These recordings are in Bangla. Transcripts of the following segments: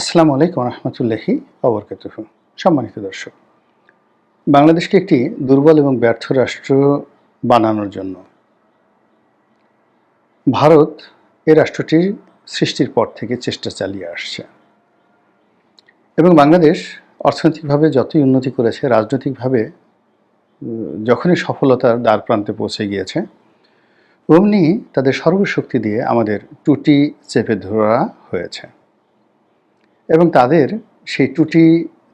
আসসালামু আলাইকুম রহমতুল্লাহি অবরকাতুহ সম্মানিত দর্শক, বাংলাদেশকে একটি দুর্বল এবং ব্যর্থ রাষ্ট্র বানানোর জন্য ভারত এই রাষ্ট্রটির সৃষ্টির পর থেকে চেষ্টা চালিয়ে আসছে এবং বাংলাদেশ অর্থনৈতিকভাবে যতই উন্নতি করেছে, রাজনৈতিকভাবে যখনই সফলতার দ্বার প্রান্তে পৌঁছে গিয়েছে, অমনি তাদের সর্বশক্তি দিয়ে আমাদের টুটি চেপে ধরা হয়েছে। এবং তাদের সেই টুটি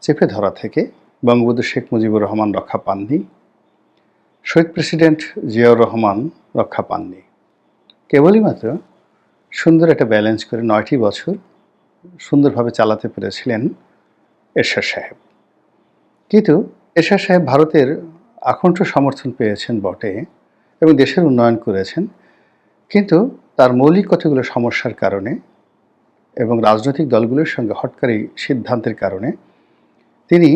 চেপে ধরা থেকে বঙ্গবন্ধু শেখ মুজিবুর রহমান রক্ষা পাননি, শহীদ প্রেসিডেন্ট জিয়াউর রহমান রক্ষা পাননি। কেবলই মাত্র সুন্দর একটা ব্যালেন্স করে নয়টি বছর সুন্দরভাবে চালাতে পেরেছিলেন এরশাদ সাহেব। কিন্তু এরশাদ সাহেব ভারতের আকণ্ঠ সমর্থন পেয়েছেন বটে এবং দেশের উন্নয়ন করেছেন, কিন্তু তার মৌলিক কতগুলো সমস্যার কারণে এবং রাজনৈতিক দলগুলোর সঙ্গে হটকারী সিদ্ধান্তের কারণে তিনি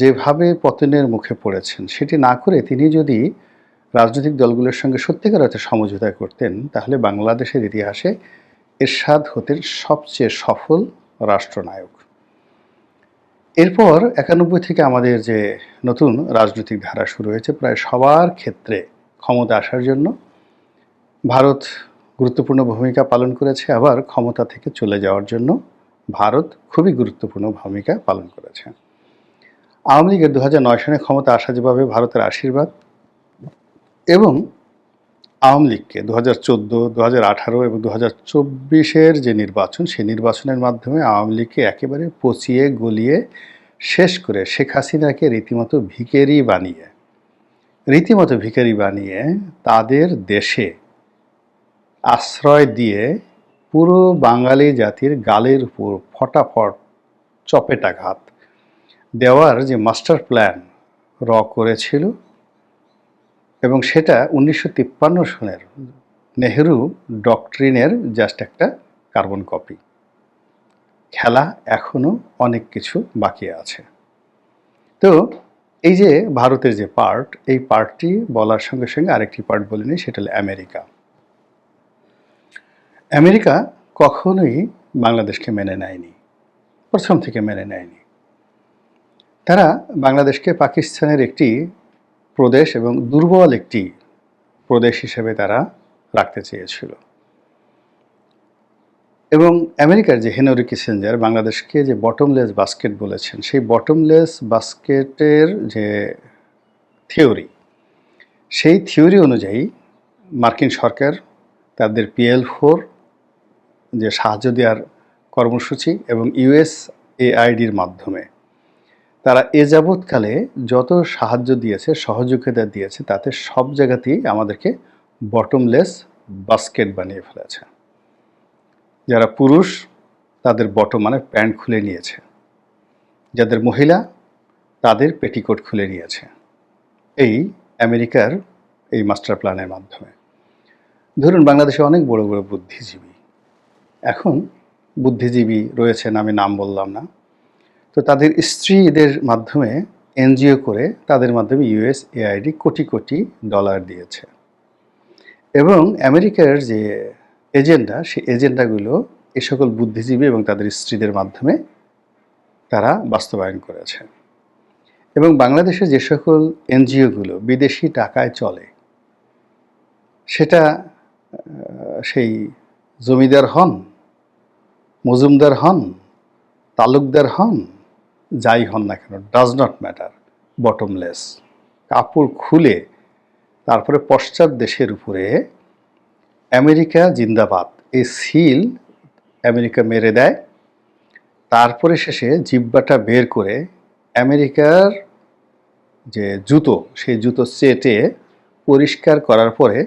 যেভাবে পতনের মুখে পড়েছেন সেটি না করে তিনি যদি রাজনৈতিক দলগুলোর সঙ্গে সত্যিকার অর্থে সমঝোতা করতেন, তাহলে বাংলাদেশের ইতিহাসে এরশাদ হতেন সবচেয়ে সফল রাষ্ট্রনায়ক। এরপর একানব্বই থেকে আমাদের যে নতুন রাজনৈতিক ধারা শুরু হয়েছে, প্রায় সবার ক্ষেত্রে ক্ষমতা আসার জন্য ভারত গুরুত্বপূর্ণ ভূমিকা পালন করেছে, আবার ক্ষমতা থেকে চলে যাওয়ার জন্য ভারত খুবই গুরুত্বপূর্ণ ভূমিকা পালন করেছে। আওয়ামী লীগের দু নয় সনে ক্ষমতা আসা যেভাবে ভারতের আশীর্বাদ এবং আওয়ামী লীগকে দু হাজার চোদ্দ দু হাজার আঠারো এবং দু হাজার চব্বিশের যে নির্বাচন, সেই নির্বাচনের মাধ্যমে আওয়ামী লীগকে একেবারে পচিয়ে, গলিয়ে শেষ করে শেখ হাসিনাকে রীতিমতো ভিকেরি বানিয়ে, রীতিমতো ভিখারি বানিয়ে তাদের দেশে আশ্রয় দিয়ে পুরো বাঙালি জাতির গালের উপর ফটাফট চপেটাঘাত দেওয়ার যে মাস্টার প্ল্যান র করেছিল এবং সেটা উনিশশো তিপ্পান্ন সনের নেহেরু ডক্ট্রিনের জাস্ট একটা কার্বন কপি। খেলা এখনও অনেক কিছু বাকি আছে। তো এই যে ভারতের যে পার্ট, এই পার্টটি বলার সঙ্গে সঙ্গে আরেকটি পার্ট বলে নিই, সেটা হলো আমেরিকা। আমেরিকা কখনোই বাংলাদেশকে মেনে নেয়নি, প্রথম থেকে মেনে নেয়নি। তারা বাংলাদেশকে পাকিস্তানের একটি প্রদেশ এবং দুর্বল একটি প্রদেশ হিসেবে তারা রাখতে চেয়েছিল। এবং আমেরিকার যে হেনরি কিসেঞ্জার বাংলাদেশকে যে বটমলেস বাস্কেট বলেছেন, সেই বটমলেস বাস্কেটের যে থিওরি, সেই থিওরি অনুযায়ী মার্কিন সরকার তাদের পিএল ফোর যে সাহায্য দেওয়ার কর্মসূচি এবং ইউএস এআইডির মাধ্যমে। তারা এ যাবৎকালে যত সাহায্য দিয়েছে, সহযোগিতা দিয়েছে, তাতে সব জায়গাতেই আমাদেরকে বটমলেস বাস্কেট বানিয়ে ফেলেছে। যারা পুরুষ, তাদের বটম মানে প্যান্ট খুলে নিয়েছে। যাদের মহিলা, তাদের পেটিকোট খুলে নিয়েছে। এই আমেরিকার এই মাস্টার প্ল্যানের মাধ্যমে। ধরুন বাংলাদেশে অনেক বড় বড় বুদ্ধিজীবী এখন বুদ্ধিজীবী রয়েছেন, আমি নাম বললাম না। তো তাদের স্ত্রীদের মাধ্যমে এনজিও করে তাদের মাধ্যমে US AID crore crore dollar দিয়েছে। এবং আমেরিকার যে এজেন্ডা, সেই এজেন্ডাগুলো এ সকল বুদ্ধিজীবী এবং তাদের স্ত্রীদের মাধ্যমে তারা বাস্তবায়ন করেছে। এবং বাংলাদেশে যে সকল এনজিওগুলো বিদেশি টাকায় চলে, সেটা সেই জমিদার হন মজুমদার হন, তালুকদার হন, যাই হন না কেন ডাজ নট ম্যাটার বটমলেস কাপড় খুলে তারপরে পশ্চাৎ দেশের উপরে আমেরিকা জিন্দাবাদ এই সিল আমেরিকা মেরে দেয়। তারপরে শেষে জিব্বাটা বের করে আমেরিকার যে জুতো, সেই জুতো চেটে পরিষ্কার করার পরে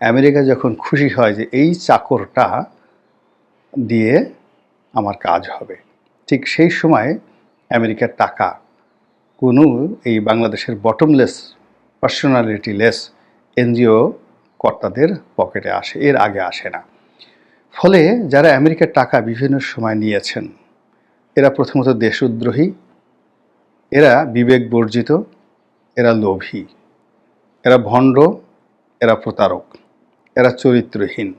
আমেরিকা যখন খুশি হয় যে এই চাকরটা দিয়ে আমার কাজ হবে। ঠিক সেই সময় আমেরিকার টাকা, কোনো এই বাংলাদেশের বটমলেস পার্সোনালিটি লেস এনজিও কর্তাদের পকেটে আসে, এর আগে আসে না। ফলে যারা আমেরিকার টাকা বিভিন্ন সময় নিয়েছেন, এরা প্রথমত দেশদ্রোহী, এরা বিবেক বর্জিত এরা লোভী, এরা ভণ্ড, এরা প্রতারক, এরা চরিত্রহীন।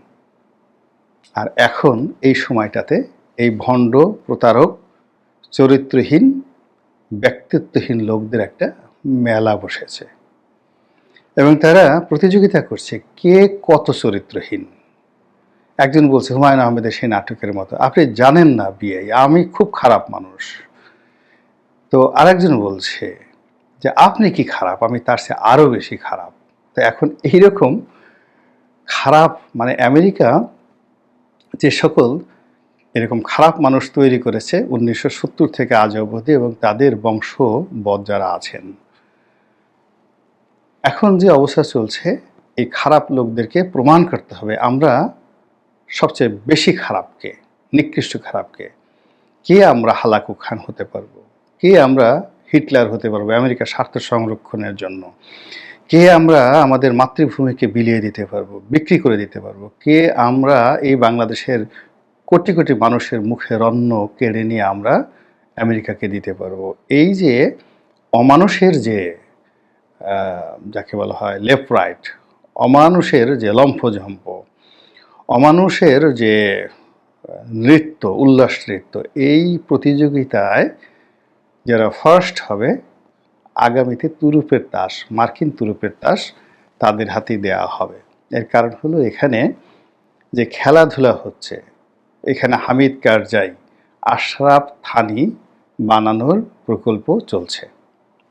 আর এখন এই সময়টাতে এই ভণ্ড প্রতারক চরিত্রহীন, ব্যক্তিত্বহীন লোকদের একটা মেলা বসেছে। এবং তারা প্রতিযোগিতা করছে, কে কত চরিত্রহীন? একজন বলছে, হুমায়ুন আহমেদের সেই নাটকের মতো। আপনি জানেন না বিয়ে আমি খুব খারাপ মানুষ। তো আরেকজন বলছে যে, আপনি কি খারাপ? আমি তার চেয়ে আরও বেশি খারাপ। তো এখন এইরকম খারাপ মানে আমেরিকা যে সকল এরকম খারাপ মানুষ তৈরি করেছে উনিশশো সত্তর থেকে আজ অবধি এবং তাদের বংশ বদ যারা আছেন। এখন যে অবস্থা চলছে, এই খারাপ লোকদেরকে প্রমাণ করতে হবে, আমরা সবচেয়ে বেশি খারাপকে, নিকৃষ্ট খারাপকে, কে আমরা হালাকু খান হতে পারব? কে আমরা হিটলার হতে পারব আমেরিকার স্বার্থ সংরক্ষণের জন্য? কে আমরা আমাদের মাতৃভূমিকে বিলিয়ে দিতে পারব, বিক্রি করে দিতে পারব? কে আমরা এই বাংলাদেশের কোটি কোটি মানুষের মুখের অন্ন কেড়ে নিয়ে আমরা আমেরিকাকে দিতে পারব। এই যে অমানুষের যে যাকে বলা হয় লেফট রাইট অমানুষের যে লম্ফঝম্প, অমানুষের যে নৃত্য, উল্লাস নৃত্য, এই প্রতিযোগিতায় যারা ফার্স্ট হবে, আগামীতে তুরুপের তাস, মার্কিন তুরুপের তাস তাদের হাতেই দেওয়া হবে। এর কারণ হলো এখানে যে খেলাধুলা হচ্ছে এখানে হামিদ কারজাই আশরাফ থানি বানানোর প্রকল্প চলছে।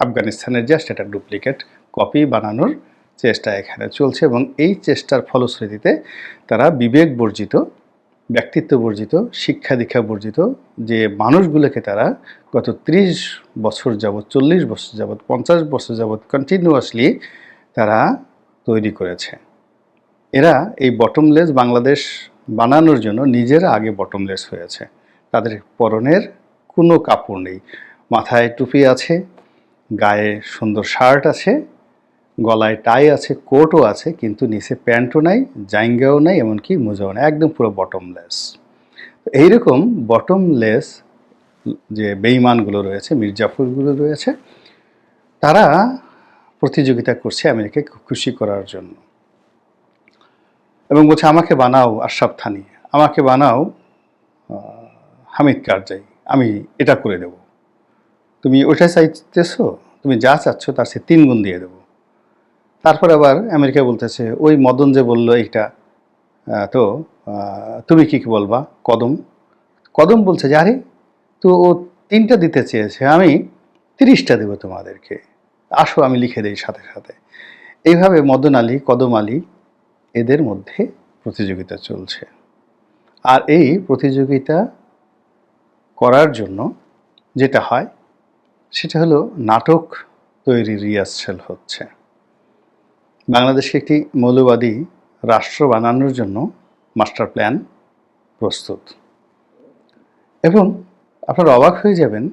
আফগানিস্তানের জাস্ট একটা ডুপ্লিকেট কপি বানানোর চেষ্টা এখানে চলছে এবং এই চেষ্টার ফলশ্রুতিতে তারা বিবেক বর্জিত, ব্যক্তিত্ব বর্জিত, শিক্ষা দীক্ষা বর্জিত যে মানুষগুলোকে তারা গত ত্রিশ বছর যাবৎ, চল্লিশ বছর যাবৎ, পঞ্চাশ বছর যাবৎ কন্টিনিউয়াসলি তারা তৈরি করেছে। এরা এই বটমলেস বাংলাদেশ বানানোর জন্য নিজেরা আগে বটমলেস হয়েছে। তাদের পরনের কোনো কাপড় নেই। মাথায় টুপি আছে, গায়ে সুন্দর শার্ট আছে, গলায় টাই আছে কোটও আছে, কিন্তু নিচে প্যান্টও নাই, জাইঙ্গাও নাই, এমনকি মোজাও নাই, একদম পুরো বটমলেস এইরকম বটমলেস যে বেইমানগুলো রয়েছে, মির্জাফরগুলো রয়েছে, তারা প্রতিযোগিতা করছে আমেরিকাকে খুশি করার জন্য। এবং বলছে, আমাকে বানাও আশরাফ থানি, আমাকে বানাও হামিদ কারজাই, আমি এটা করে দেব। তুমি ওটা চাইতেছো, তুমি যা চাচ্ছ তার সে তিন গুণ দিয়ে দেবো। তারপর আবার আমেরিকা বলতেছে, ওই মদন যে বলল এইটা তো তুমি কি কি বলবা? কদম? কদম বলছে যে, আরে, তো ও তিনটা দিতে চেয়েছে, আমি তিরিশটা দেবো তোমাদেরকে। আসো, আমি লিখে দিই সাথে সাথে। এইভাবে মদন আলী, কদম আলী এদের মধ্যে প্রতিযোগিতা চলছে। আর এই প্রতিযোগিতা করার জন্য যেটা হয়, সেটা হলো নাটক তৈরি রিহার্সেল হচ্ছে। বাংলাদেশকে একটি মৌলবাদী রাষ্ট্র বানানোর জন্য মাস্টার প্ল্যান প্রস্তুত। এবং আপনারা অবাক হয়ে যাবেন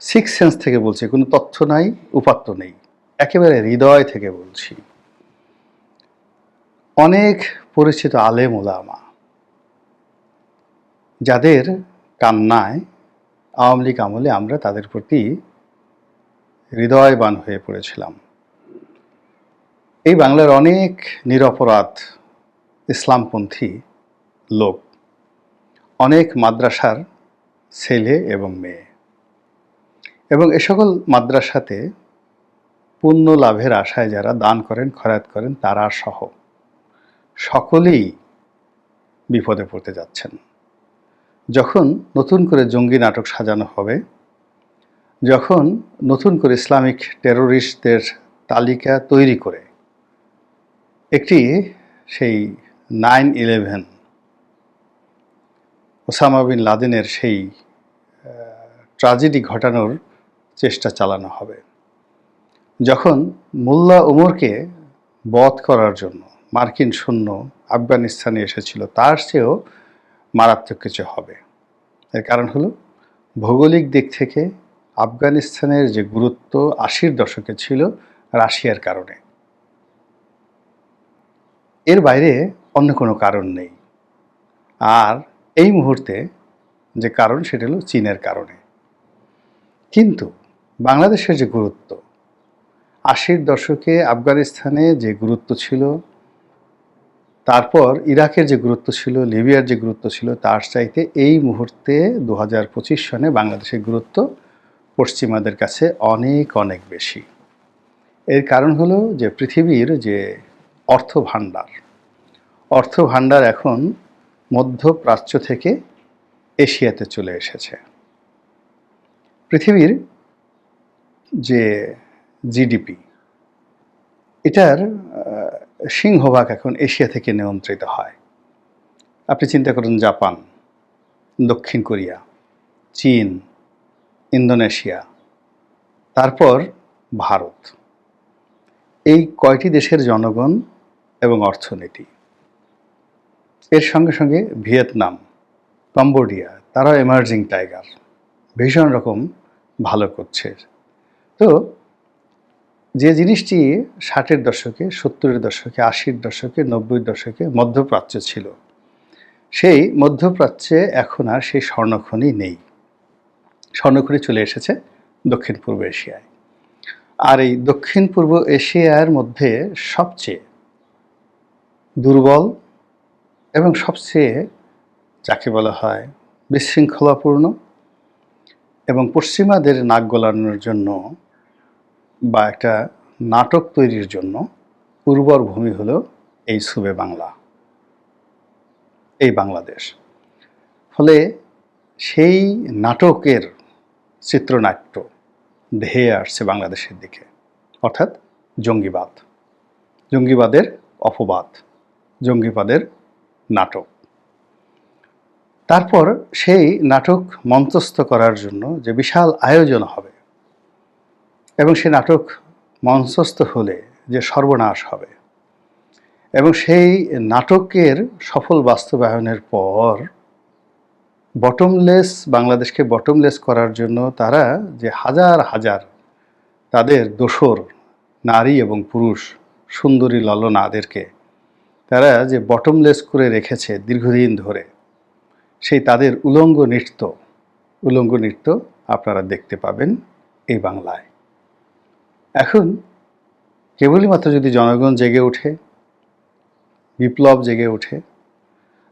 সিক্স সেন্স থেকে বলছি, কোনো তথ্য নাই, উপাত্ত নেই। একেবারে হৃদয় থেকে বলছি। অনেক পরিচিত আলেম ওলামা যাদের কান্নায় আওয়ামী লীগ আমলে আমরা তাদের প্রতি হৃদয়বান হয়ে পড়েছিলাম। এই বাংলার অনেক নিরপরাধ ইসলামপন্থী লোক, অনেক মাদ্রাসার ছেলে এবং মেয়ে এবং এ সকল মাদ্রাসাতে পুণ্য লাভের আশায় যারা দান করেন খরাত করেন, তারা সহ। সকলেই বিপদে পড়তে যাচ্ছেন। যখন নতুন করে জঙ্গি নাটক সাজানো হবে, যখন নতুন করে ইসলামিক টেরোরিস্টদের তালিকা তৈরি করে, একটি সেই নাইন ইলেভেন ওসামা বিন লাদেনের সেই ট্রাজেডি ঘটানোর চেষ্টা চালানো হবে। যখন মোল্লা ওমরকে বধ করার জন্য মার্কিন সৈন্য আফগানিস্তানে এসেছিল, তার চেয়েও মারাত্মক কিছু হবে। এর কারণ হলো, ভৌগোলিক দিক থেকে আফগানিস্তানের যে গুরুত্ব আশির দশকে ছিল রাশিয়ার কারণে। এর বাইরে অন্য কোনো কারণ নেই। আর এই মুহূর্তে যে কারণ, সেটা হলো চীনের কারণে। কিন্তু বাংলাদেশের যে গুরুত্ব, আশির দশকে আফগানিস্তানে যে গুরুত্ব ছিল তারপর ইরাকের যে গুরুত্ব ছিল, লিবিয়ার যে গুরুত্ব ছিল, তার চাইতে এই মুহূর্তে দু হাজার পঁচিশ সনে বাংলাদেশের গুরুত্ব পশ্চিমাদের কাছে অনেক অনেক বেশি। এর কারণ হলো যে পৃথিবীর যে অর্থ ভাণ্ডার অর্থ ভাণ্ডার এখন মধ্যপ্রাচ্য থেকে এশিয়াতে চলে এসেছে। পৃথিবীর যে জিডিপি, এটার সিংহভাগ এখন এশিয়া থেকে নিয়ন্ত্রিত হয়। আপনি চিন্তা করুন জাপান, দক্ষিণ কোরিয়া, চীন, ইন্দোনেশিয়া, তারপর ভারত। এই কয়টি দেশের জনগণ এবং অর্থনীতি। এর সঙ্গে সঙ্গে ভিয়েতনাম, কম্বোডিয়া, তারাও এমার্জিং টাইগার ভীষণ রকম ভালো করছে। তো যে জিনিসটি ষাটের দশকে, সত্তরের দশকে, আশির দশকে নব্বই দশকে মধ্যপ্রাচ্য ছিল, সেই মধ্যপ্রাচ্যে এখন আর সেই স্বর্ণখনি নেই। স্বর্ণখনি চলে এসেছে দক্ষিণ পূর্ব এশিয়ায়। আর এই দক্ষিণ পূর্ব এশিয়ার মধ্যে সবচেয়ে দুর্বল এবং সবচেয়ে, যাকে বলা হয় বিশৃঙ্খলাপূর্ণ এবং পশ্চিমাদের নাক গলানোর জন্য বা একটা নাটক তৈরির জন্য উর্বর ভূমি হলো এই সুবে বাংলা, এই বাংলাদেশ। ফলে সেই নাটকের চিত্রনাট্য ধেয়ে আসছে বাংলাদেশের দিকে, অর্থাৎ জঙ্গিবাদ। জঙ্গিবাদের অপবাদ, জঙ্গিবাদের নাটক। তারপর সেই নাটক মঞ্চস্থ করার জন্য যে বিশাল আয়োজন হবে এবং সেই নাটক মঞ্চস্থ হলে যে সর্বনাশ হবে। এবং সেই নাটকের সফল বাস্তবায়নের পর বটমলেস বাংলাদেশকে বটমলেস করার জন্য তারা যে হাজার হাজার তাদের দোসর, নারী এবং পুরুষ, সুন্দরী ললনাদেরকে তারা যে বটমলেস করে রেখেছে দীর্ঘদিন ধরে, সেই তাদের উলঙ্গ নৃত্য উলঙ্গ নৃত্য আপনারা দেখতে পাবেন এই বাংলায়। এখন কেবলই মাত্র যদি জনগণ জেগে ওঠে, বিপ্লব জেগে ওঠে,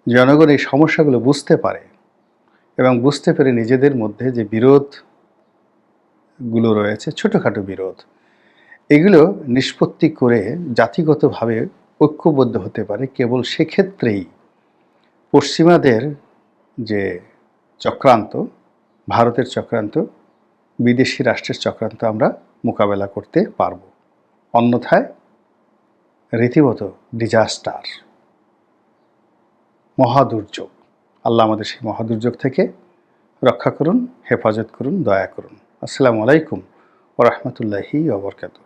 জনগণ এই সমস্যাগুলো বুঝতে পারে এবং বুঝতে পেরে নিজেদের মধ্যে যে বিরোধগুলো রয়েছে, ছোটোখাটো বিরোধ, এগুলো নিষ্পত্তি করে জাতিগতভাবে ঐক্যবদ্ধ হতে পারে কেবল সেক্ষেত্রেই পশ্চিমাদের যে চক্রান্ত, ভারতের চক্রান্ত বিদেশি রাষ্ট্রের চক্রান্ত আমরা মোকাবেলা করতে পারব। অন্যথায় রীতিমত ডিজাস্টার মহাদুর্যোগ। আল্লাহ আমাদের সেই মহাদুর্যোগ থেকে রক্ষা করুন, হেফাজত করুন, দয়া করুন। আসসালামু আলাইকুম ওরহমতুল্লাহি ওবরকাতুহ